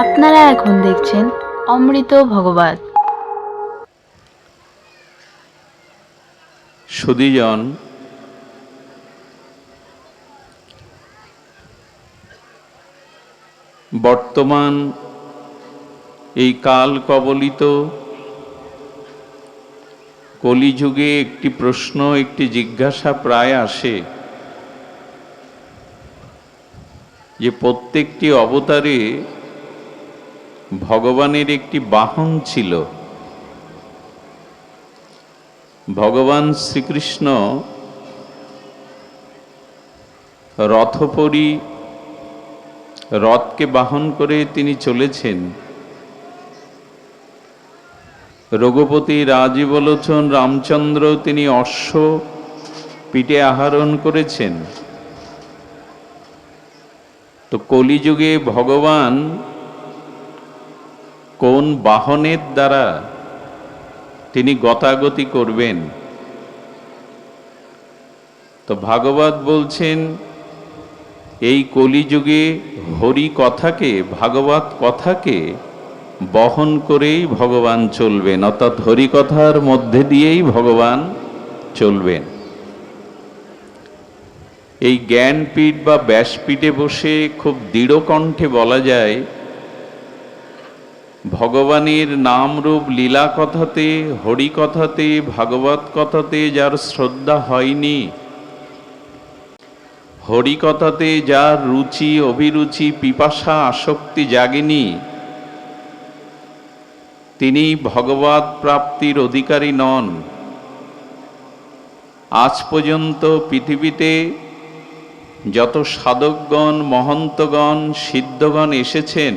আপনারা এখন দেখছেন অমৃত ভগবত। সুদীজন বর্তমান এই কাল কবলিত কলিযুগে একটি প্রশ্ন, একটি জিজ্ঞাসা প্রায় আসে যে প্রত্যেকটি অবতারে ভগবানের একটি বাহন ছিল। ভগবান শ্রীকৃষ্ণ রথপরি রথকে বাহন করে তিনি চলেছেন। রঘুপতি রাজীবলোচন রামচন্দ্র তিনি অশ্ব পিঠে আহরণ করেছেন। তো কলিযুগে ভগবান কোন বাহনের দ্বারা তিনি গতাগতি করবেন? তো ভাগবত বলছেন, এই কলিযুগে হরি কথাকে, ভাগবত কথাকে বহন করেই ভগবান চলবেন, অর্থাৎ হরি কথার মধ্যে দিয়েই ভগবান চলবেন। এই জ্ঞানপীঠ বা ব্যাসপীঠে বসে খুব দৃঢ় কণ্ঠে বলা যায় ভগবানের নাম রূপ লীলা কথাতে, হরি কথাতে, ভাগবত কথাতে যার শ্রদ্ধা হয়নি, হরি কথাতে যার রুচি, অভিরুচি, পিপাসা, আসক্তি জাগেনি, তিনি ভগবত প্রাপ্তির অধিকারী নন। আজ পর্যন্ত পৃথিবীতে যত সাধকগণ, মহন্তগণ, সিদ্ধগণ এসেছেন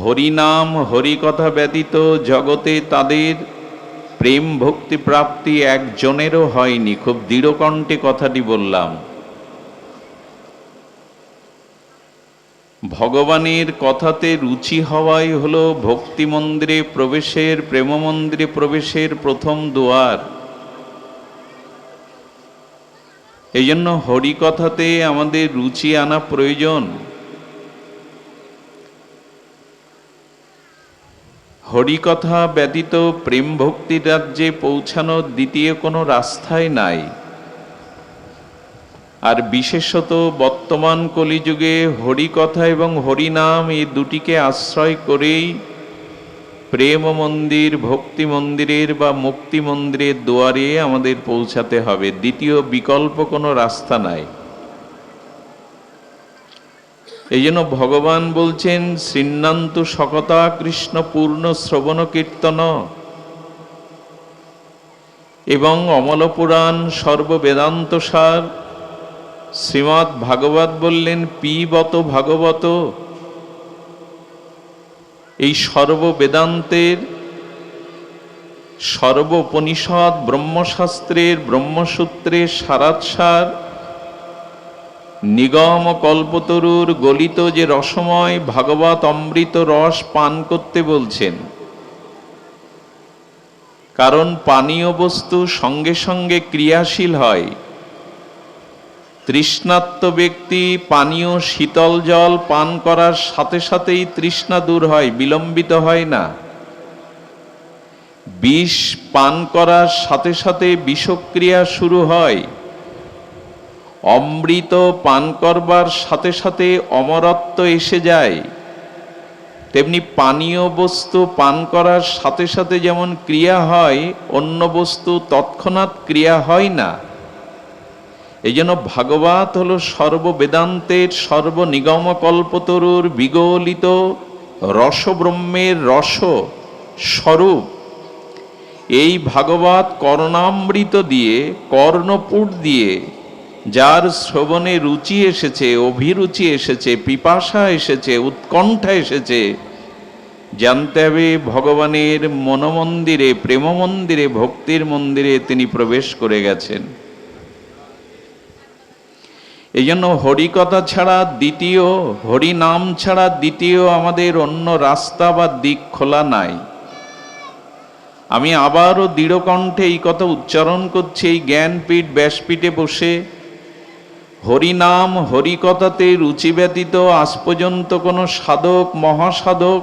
হরিনাম হরিকথা ব্যতীত জগতে তাদের প্রেম ভক্তি প্রাপ্তি একজনেরও হয়নি। খুব দৃঢ়কণ্ঠে কথাটি বললাম। ভগবানের কথাতে রুচি হওয়াই হলো ভক্তি মন্দিরে প্রবেশের, প্রেম মন্দিরে প্রবেশের প্রথম দুয়ার। এই জন্য হরিকথাতে আমাদের রুচি আনা প্রয়োজন। হরিকথা ব্যতীত প্রেম ভক্তি রাজ্যে পৌঁছানোর দ্বিতীয় কোনো রাস্তাই নাই। আর বিশেষত বর্তমান কলিযুগে হরিকথা এবং হরিনাম এই দুটিকে আশ্রয় করেই প্রেম মন্দির, ভক্তি মন্দিরের বা মুক্তি মন্দিরের দুয়ারে আমাদের পৌঁছাতে হবে। দ্বিতীয় বিকল্প কোনো রাস্তা নাই। এই জন্য ভগবান বলছেন শ্রীনান্ত সকতা কৃষ্ণ পূর্ণ শ্রবণ কীর্তন। এবং অমল পুরাণ সর্ববেদান্ত সার। শ্রীমৎ ভাগবত বললেন, পিবত ভাগবত। এই সর্ববেদান্তের সর্বোপনিষদ ব্রহ্মশাস্ত্রের, ব্রহ্মসূত্রের সারাৎসার নিগম কল্পতরুর গলিত যে রসময় ভাগবত অমৃত রস পান করতে বলছেন। কারণ পানীয় বস্তু সঙ্গে সঙ্গে ক্রিয়াশীল হয়। তৃষ্ণাত্ম ব্যক্তি পানীয় শীতল জল পান করার সাথে সাথেই তৃষ্ণা দূর হয়, বিলম্বিত হয় না। বিষ পান করার সাথে সাথে বিষক্রিয়া শুরু হয়। অমৃত পান করবার সাথে সাথে অমরত্ব এসে যায়। তেমনি পানীয় বস্তু পান করার সাথে সাথে যেমন ক্রিয়া হয়, অন্য বস্তু তৎক্ষণাৎ ক্রিয়া হয় না। এই জন্য ভাগবত হল সর্ববেদান্তের সর্বনিগম কল্পতরুর বিগলিত রসব্রহ্মের রস স্বরূপ। এই ভাগবত কর্ণামৃত দিয়ে, কর্ণপুট দিয়ে যার শ্রবণে রুচি এসেছে, অভিরুচি এসেছে, পিপাসা এসেছে, উৎকণ্ঠা এসেছে, জানতে হবে ভগবানের মনমন্দিরে প্রেম মন্দিরে ভক্তির মন্দিরে তিনি প্রবেশ করে গেছেন। এই জন্য হরিকথা ছাড়া দ্বিতীয় হরি নাম ছাড়া দ্বিতীয় আমাদের অন্য রাস্তা বা দিক খোলা নাই। আমি আবারও দৃঢ়কণ্ঠে এই কথা উচ্চারণ করছি, এই জ্ঞানপীঠ, ব্যাসপীঠে বসে হরিনাম হরিকথাতে রুচি ব্যতীত আজ পর্যন্ত কোনো সাধক, মহাসাধক,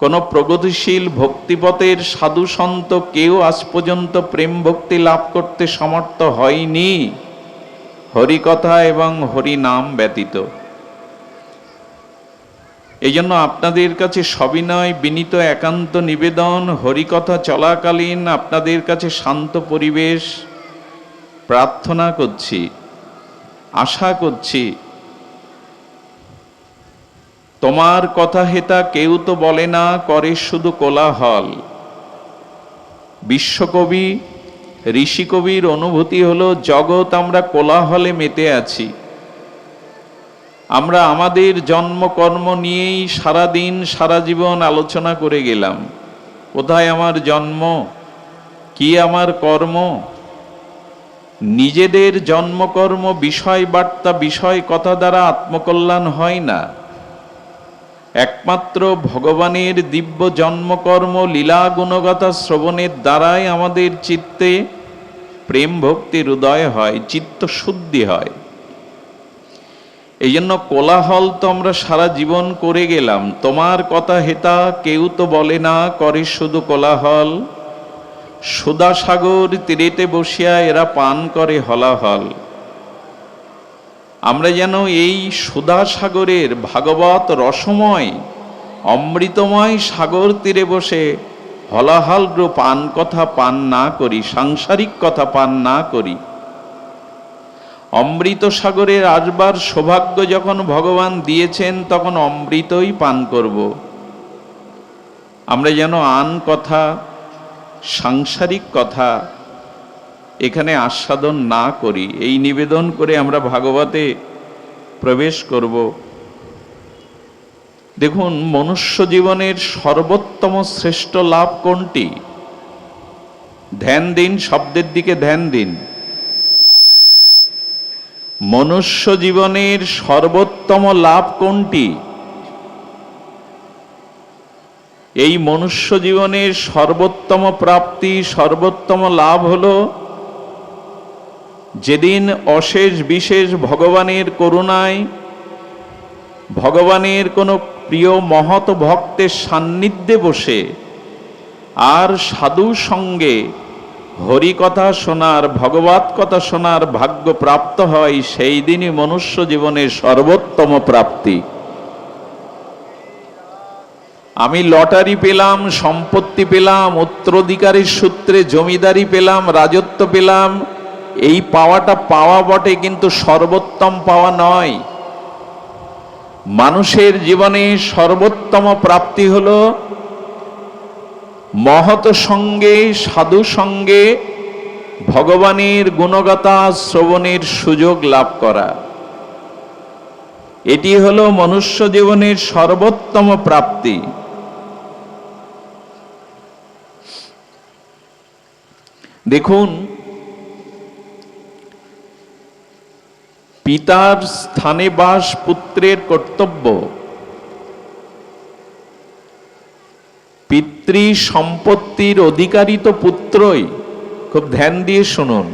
কোনো প্রগতিশীল ভক্তিপথের সাধু সন্ত কেউ আজ পর্যন্ত প্রেম ভক্তি লাভ করতে সমর্থ হয়নি। হরিকথা এবং হরিনাম ব্যতীত। এই জন্য আপনাদের কাছে সবিনয়, বিনীত, একান্ত নিবেদন, হরিকথা চলাকালীন আপনাদের কাছে শান্ত পরিবেশ প্রার্থনা করছি। আশা করছি। তোমার কথা হেতা কেউ তো বলে না, করে শুধু কোলাহল। বিশ্বকবি, ঋষিকবির অনুভূতি হলো, জগৎ আমরা কোলাহলে মেতে আছি। আমরা আমাদের জন্মকর্ম নিয়েই সারা দিন সারা জীবন আলোচনা করে গেলাম। কোথায় আমার জন্ম? কি আমার কর্ম? নিজেদের জন্মকর্ম বিষয় বার্তা বিষয় কথা দ্বারা আত্মকল্যাণ হয় না। একমাত্র ভগবানের দিব্য জন্মকর্ম লীলা গুণগতা শ্রবণের দ্বারাই আমাদের চিত্তে প্রেম ভক্তির উদয় হয়, চিত্ত শুদ্ধি হয়। এই জন্য কোলাহল তো আমরা সারা জীবন করে গেলাম। তোমার কথা হেতা কেউ তো বলে না, করে শুধু কোলাহল। সুদা সাগর তীরেতে বসিয়া এরা পান করে হলাহল। আমরা যেন এই সুদা সাগরের ভাগবত রসময়, অমৃতময় সাগর তীরে বসে হলাহল পান কথা পান না করি, সাংসারিক কথা পান না করি। অমৃত সাগরের আসবার সৌভাগ্য যখন ভগবান দিয়েছেন, তখন অমৃতই পান করব। আমরা যেন আন কথা সাংসারিক কথা এখানে আস্বাদন না করি, এই নিবেদন করে আমরা ভাগবতে প্রবেশ করব। দেখুন, মনুষ্য জীবনের সর্বোত্তম শ্রেষ্ঠ লাভ কোনটি? ধ্যান দিন, শব্দের দিকে ধ্যান দিন। মনুষ্য জীবনের সর্বোত্তম লাভ কোনটি? এই মনুষ্য জীবনের সর্বোত্তম প্রাপ্তি, সর্বোত্তম লাভ হল যেদিন অশেষ বিশেষ ভগবানের করুণায়, ভগবানের কোনো প্রিয় মহৎ ভক্তের সান্নিধ্যে বসে আর সাধু সঙ্গে হরি কথা শোনার, ভগবত কথা শোনার ভাগ্য প্রাপ্ত হয়, সেই দিনই মনুষ্য জীবনের সর্বোত্তম প্রাপ্তি। আমি লটারি পেলাম, সম্পত্তি পেলাম, উত্তরাধিকারের সূত্রে জমিদারি পেলাম, রাজত্ব পেলাম। এই পাওয়াটা পাওয়া বটে, কিন্তু সর্বোত্তম পাওয়া নয়। মানুষের জীবনে সর্বোত্তম প্রাপ্তি হল মহৎ সঙ্গে, সাধু সঙ্গে ভগবানের গুণগতা শ্রবণের সুযোগ লাভ করা। এটি হল মনুষ্য জীবনের সর্বোত্তম প্রাপ্তি। দেখুন, পিতার স্থানে বাস পুত্রের কর্তব্য। পিতৃ সম্পত্তির অধিকারী তো পুত্রই। খুব ধ্যান দিয়ে শুনুন।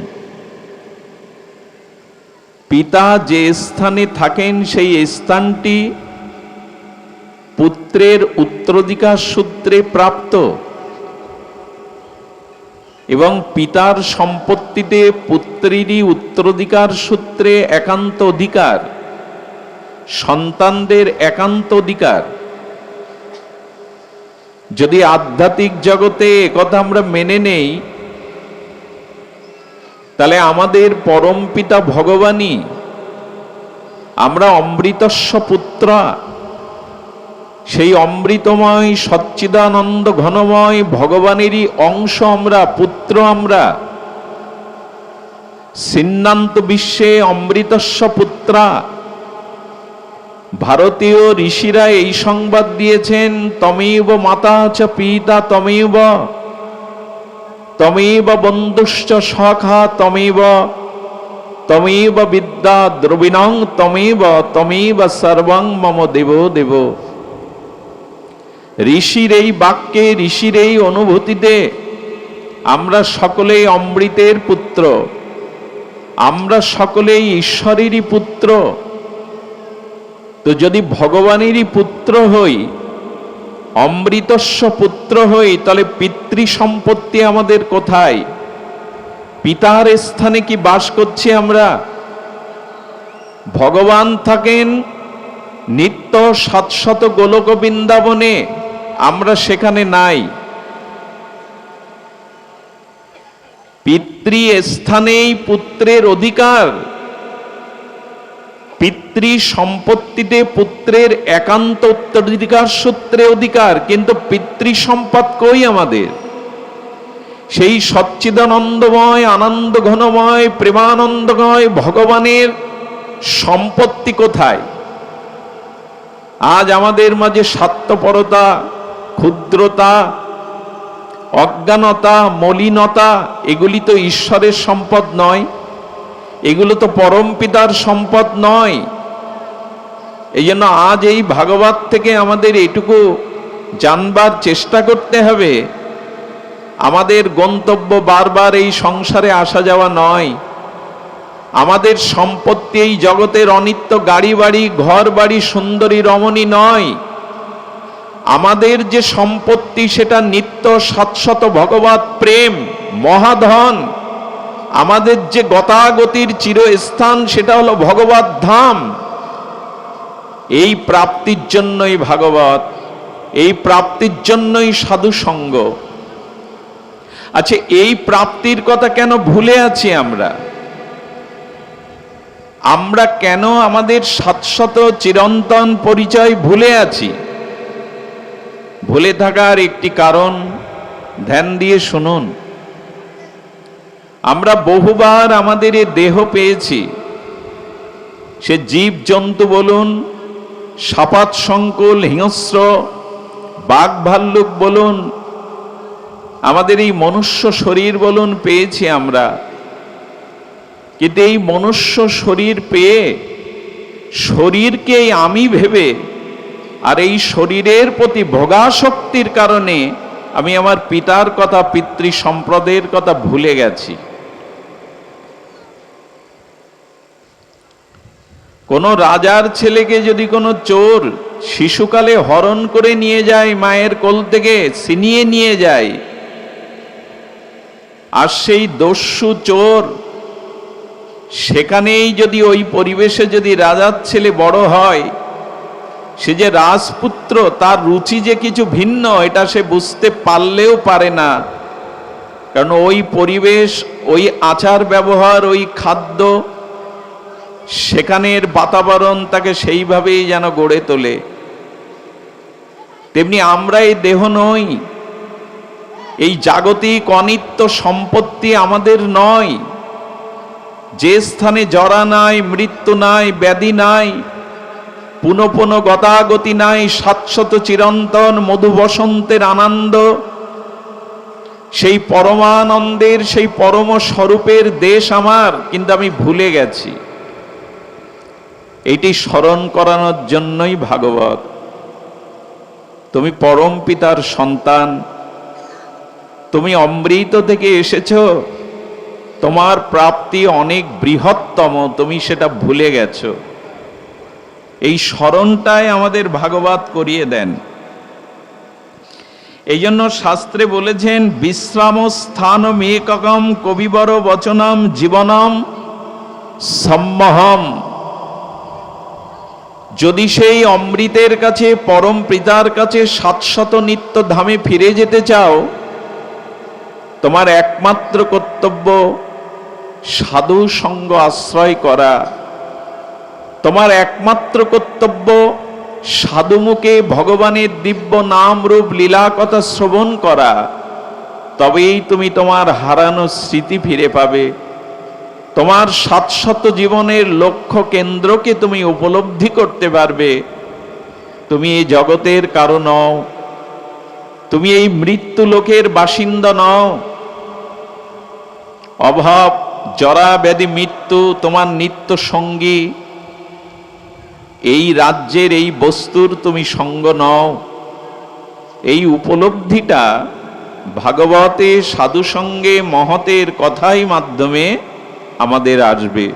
পিতা যে স্থানে থাকেন, সেই স্থানটি পুত্রের উত্তরাধিকার সূত্রে প্রাপ্ত। এবং পিতার সম্পত্তিতে পুত্রেরই উত্তরাধিকার সূত্রে একান্ত অধিকার, সন্তানদের একান্ত অধিকার। যদি আধ্যাত্মিক জগতে একথা আমরা মেনে নেই, তাহলে আমাদের পরম পিতা ভগবানই, আমরা অমৃতস্ব পুত্রা। সেই অমৃতময় সচ্চিদানন্দ ঘনময় ভগবানেরই অংশ আমরা, পুত্র আমরা। সিন্নান্ত বিশ্বে অমৃতস্ব পুত্রা। ভারতীয় ঋষিরা এই সংবাদ দিয়েছেন, তমেব মাতা চ পিতা তমেব তমেব বন্ধুশ্চ সখা তমেব তমেব বিদ্যা দ্রবিণং তমেব তমেব সর্বং মম দেব দেব। ঋষির এই বাক্যে, ঋষির এই অনুভূতিতে আমরা সকলেই অমৃতের পুত্র। আমরা সকলেই ঈশ্বরেরই পুত্র। তো যদি ভগবানেরই পুত্র হই, অমৃতস্ব পুত্র হই, তাহলে পিতৃ সম্পত্তি আমাদের কোথায়? পিতার স্থানে কি বাস করছি আমরা? ভগবান থাকেন নিত্য সাতশত গোলক বৃন্দাবনে আমরা সেখানে নাই। পিতৃ স্থানেই পুত্রের অধিকার। পিতৃ সম্পত্তিতে পুত্রের একান্ত উত্তরাধিকার সূত্রে অধিকার, কিন্তু পিতৃ সম্পদ কই আমাদের? সেই সচ্চিদানন্দময় আনন্দ ঘনময় প্রেমানন্দময় ভগবানের সম্পত্তি কোথায়? আজ আমাদের মাঝে স্বার্থপরতা ক্ষুদ্রতা, অজ্ঞানতা, মলিনতা, এগুলি তো ঈশ্বরের সম্পদ নয়। এগুলো তো পরম পিতার সম্পদ নয়। এই জন্য আজ এই ভাগবত থেকে আমাদের এটুকু জানবার চেষ্টা করতে হবে। আমাদের গন্তব্য বারবার এই সংসারে আসা যাওয়া নয়। আমাদের সম্পত্তি এই জগতের অনিত্য গাড়ি বাড়ি, ঘর বাড়ি, সুন্দরী রমণী নয়। আমাদের যে সম্পত্তি সেটা নিত্য সাতশত ভগবত প্রেম, মহাধন। আমাদের যে গতাগতির চিরস্থান সেটা হলো ভগবত ধাম। এই প্রাপ্তির জন্যই ভাগবত, এই প্রাপ্তির জন্যই সাধু সঙ্গ আচ্ছা এই প্রাপ্তির কথা কেন ভুলে আছি আমরা? আমরা কেন আমাদের সাতশত চিরন্তন পরিচয় ভুলে আছি? ভুলে থাকার একটি কারণ ধ্যান দিয়ে শুনুন। আমরা বহুবার আমাদের এ দেহ পেয়েছি। সে জীব জন্তু বলুন, সাপাত সংকুল, হিংস্র, বাঘ ভাল্লুক বলুন, আমাদের এই মনুষ্য শরীর বলুন পেয়েছি আমরা। কিন্তু এই মনুষ্য শরীর পেয়ে শরীরকে আমি ভেবে আর এই শরীরের প্রতি ভোগাসক্তির কারণে আমি আমার পিতার কথা, পিতৃ সম্প্রদায়ের কথা ভুলে গেছি। কোন রাজার ছেলেকে যদি কোনো চোর শিশুকালে হরণ করে নিয়ে যায়, মায়ের কোল থেকে ছিনিয়ে নিয়ে যায়, আর সেই দস্যু চোর সেখানেই যদি ওই পরিবেশে যদি রাজার ছেলে বড় হয় সে যে রাজপুত্র, তার রুচি যে কিছু ভিন্ন, এটা সে বুঝতে পারলেও পারে না। কারণ ওই পরিবেশ, ওই আচার ব্যবহার, ওই খাদ্য, সেখানের বাতাবরণ তাকে সেইভাবেই যেন গড়ে তোলে। তেমনি আমরা এই দেহ নই। এই জাগতিক অনিত্য সম্পত্তি আমাদের নয়। যে স্থানে জরা নাই, মৃত্যু নাই, ব্যাধি নাই পুনঃ পুনঃ গতাগতি নাই, সাতশত চিরন্তন মধু বসন্তের আনন্দ। সেই পরমানন্দের, সেই পরম স্বরূপের দেশ আমার, কিন্তু আমি ভুলে গেছি। এটি স্মরণ করানোর জন্যই ভাগবত। তুমি পরম পিতার সন্তান। তুমি অমৃত থেকে এসেছ। তোমার প্রাপ্তি অনেক বৃহত্তম, তুমি সেটা ভুলে গেছো। এই স্মরণটাই আমাদের ভাগবত করিয়ে দেন। এই জন্য শাস্ত্রে বলেছেন বিশ্রাম স্থান মেকম কবিবর বচনম জীবনম সম্মহম। যদি সেই অমৃতের কাছে, পরম পিতার কাছে সাতশত নিত্য ধামে ফিরে যেতে চাও, তোমার একমাত্র কর্তব্য সাধু সঙ্গ আশ্রয় করা। তোমার একমাত্র কর্তব্য সাধুমুখে ভগবানের দিব্য নাম রূপ লীলা কথা শ্রবণ করা। তবেই তুমি তোমার হারানো স্মৃতি ফিরে পাবে। তোমার সাতশত জীবনের লক্ষ্য কেন্দ্রকে তুমি উপলব্ধি করতে পারবে। তুমি এই জগতের কারণ নও। তুমি এই মৃত্যু লোকের বাসিন্দা নও। অভাব জরা ব্যাধি মৃত্যু, তোমার নিত্য সঙ্গী এই রাজ্যের এই বস্তুর তুমি সঙ্গ নও। এই উপলব্ধিটা ভাগবতে সাধুসঙ্গে মহতের কথাই মাধ্যমে আমাদের আসবে।